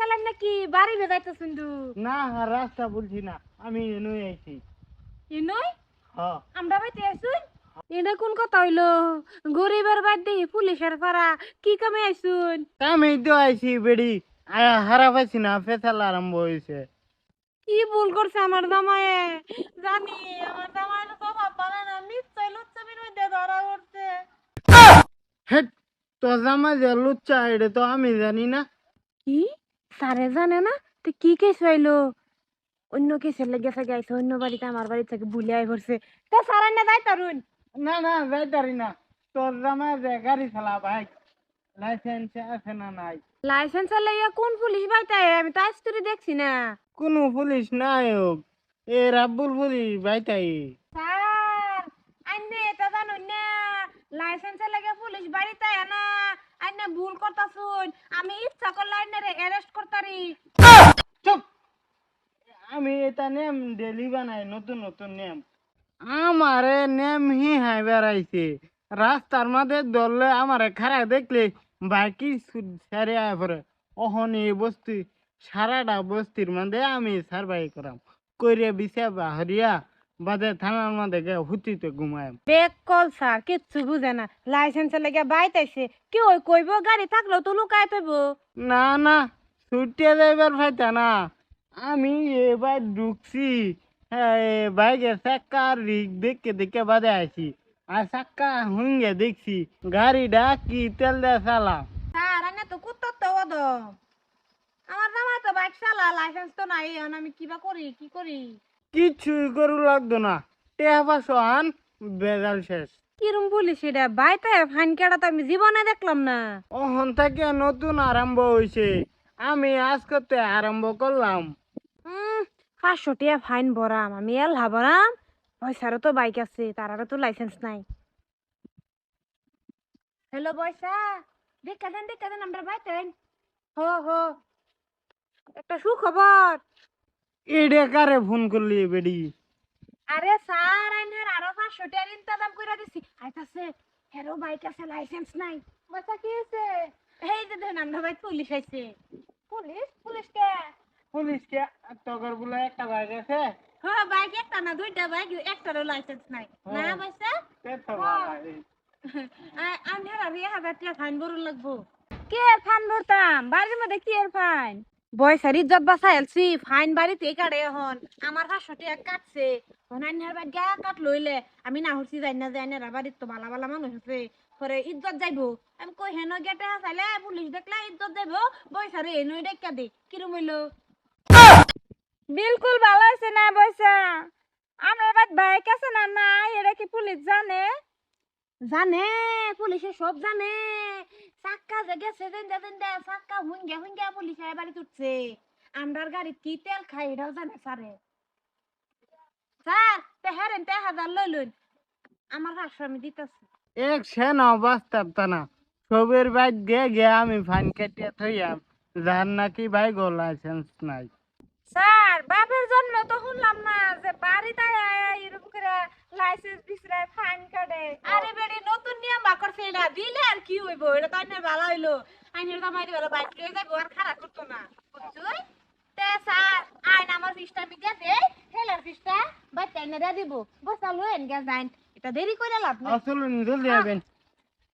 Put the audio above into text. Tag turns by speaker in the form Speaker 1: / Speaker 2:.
Speaker 1: গেলেন নাকি বাড়ি ভেজাইতেছেন দু
Speaker 2: না রাস্তা বলছি না আমি এনুই আইছি।
Speaker 1: ইনই
Speaker 2: হ।
Speaker 1: আমরা বাইতে আইসুন এটা কোন কথা হইল? গরিবের বাদ দিয়ে পুলিশের পাড়া কি কামে আইসুন?
Speaker 2: আমি তো আইছি বেড়ি হারা পাইছি না ফেসাল আরম্ভ হয়েছে
Speaker 1: কি ভুল করছে আমার জামায়ে জানি আমার জামাই তো সব পারে না নিশ্চয় লুচ্চামির মধ্যে ধরা পড়ছে।
Speaker 2: হেট তো জামা যে লুচ্চা এটা তো আমি জানি না।
Speaker 1: কি? সারে জানে না? তো কি কেস হইল? অন্য কেসের লেগে আইছে অন্য বাড়িতে আমার বাড়ি থেকে ভুলে আই পড়ছে। তো সারাই না যাই তারুন।
Speaker 2: না না যাইতারি না। তোর জামা যে গাড়ি চালা বাইক লাইসেন্স আছে না নাই?
Speaker 1: লাইসেন্স লাইয়া কোন পুলিশ বাইতে আয়? আমি তো আজ তোরে দেখছি না।
Speaker 2: কোন পুলিশ নাই হোক এ রাব্বুল পুলিশ বাইতাই
Speaker 1: স্যার আইনে এটা জানুন না। লাইসেন্স লাগে পুলিশ বাড়িতে আয় না। আইনে ভুল করতাছুন। আমি ইচ্ছা করলে আইনে অ্যারেস্ট করতারি।
Speaker 2: চুপ! আমি এটা নেম ডেলি বানাই, নতুন নতুন নেম আমারে নেম হি হাই বেড়াইছে। রাস্তার মাঝে ধরলে আমারে খারাপ দেখলে বাকি সারে আয় পরে অহন বস্তি, সারাটা বস্তির মধ্যে আমি সার্ভাই করাম। কইরে বিছে বাহরিয়া। বাদে থানার মধ্যে গে হুতিতে ঘুমায়াম।
Speaker 1: বেক কল স্যার কিচ্ছু বুঝে না। লাইসেন্স লাগে বাইতে আইছে কি ওই কইব গাড়ি থাকলেও তো লুকায় তৈব
Speaker 2: না না ছুটিয়ে যাইবার ফাইতা না। আমি এবার ঢুকছি বাইকের চাক্কা রিক দেখে দেখে বাদে আছি আর চাক্কা হুঙ্গে দেখছি গাড়িটা কি তেল দিয়ে চালা।
Speaker 1: স্যার আইনে তো কুত্তর তো আমার জামাই তো বাইক চালা লাইসেন্স তো নাই আমি কিবা করি কি করি?
Speaker 2: কিছুই করু লাগতো না। টেহা আন বেজাল শেষ।
Speaker 1: কিরম বলিস এটা? বাইতে ফাইন কেটা তো আমি জীবনে দেখলাম না।
Speaker 2: ওহন থেকে নতুন আরম্ভ হয়েছে আমি আজ করতে আরম্ভ করলাম।
Speaker 1: পাঁচশো টিয়া ফাইন ভরাম আমি এলহা ভরাম পয়সারও তো বাইক আছে তারারও তো লাইসেন্স নাই। হ্যালো পয়সা। দেখা দেন দেখা দেন আমরা বাইতেন হো হো। একটা সুখবর।
Speaker 2: এডে কারে ফোন করলি বেডি?
Speaker 1: আরে স্যার আইনার আরও পাঁচশো টিয়ার ইন্তজাম করে দিছি। আইতাছে হেরো বাইক আছে লাইসেন্স নাই। পয়সা কি আছে এই যে দেখেন আমরা পুলিশ আইছে। পুলিশ? পুলিশ কে?
Speaker 2: পুলিশকে তগর বলে একটা বাইক আছে।
Speaker 1: হ্যাঁ বাইক একটা না দুইটা বাইক একটারও লাইসেন্স নাই। না
Speaker 2: হ্যাঁ।
Speaker 1: আর টাকা ফাইন ভরুন লাগবো। কে আর ফাইন ভরতাম? বাড়ির মধ্যে কি আর ফাইন বয়সের ইজ্জত বাঁচাই আলছি, ফাইন বাড়িতে কাটে এখন আমার পাঁচশো টাকা কাটছে। অনান্যার বাড়ি গা কাট লইলে, আমি না হচ্ছি যাই না যাই না বাড়ির তো ভালো ভালো মানুষ আছে। পরে ইজ্জত যাইবো। আমি কই, হেন গেটে চাইলে পুলিশ দেখলে ইজ্জত যাইবো। বয়সারে এনই দেখা দে, কিরম হইল? বিলকুল ভালো হয়েছে না বয়সা। আমার বাদ বাইক আছে না নাই? এটা কি পুলিশ জানে? জানে পুলিশে সব জানে। চাক্কা যে গেছে দেন দেন দে চাক্কা হুঙ্গা হুঙ্গা পুলিশে বাড়ি তুটছে আমরার গাড়ি কি তেল খাই এটাও জানে স্যারে। স্যার তে হেরেন তে হাজার লই লইন। আমার আমি দিতেছি।
Speaker 2: এক সেন বাস্তব না সবের বাইক গে গে আমি ফাইন কেটে থইয়াম। যার নাকি বাইক লাইসেন্স নাই।
Speaker 1: স্যার বাপের জন্ম তো শুনলাম না যে বাড়িতে এরকম করে লাইসেন্স বিসরায় ফাইন কাটে আরে বেড়ি নতুন নিয়ম বা করছে দিলে আর কি হইব? এটা তো ভালো হইল। আইনের দামাই দিবে বাইক লয়ে যাব খারাপ করতো না। বুঝছুই? তে স্যার, আইন আমার ফিসটা দিয়ে দে হেলার ফিসটা বাচ্চা এনে দিব। বসা লইন গে যাইন। এটা দেরি করে লাভ নাই।
Speaker 2: আসলে জলদি আবেন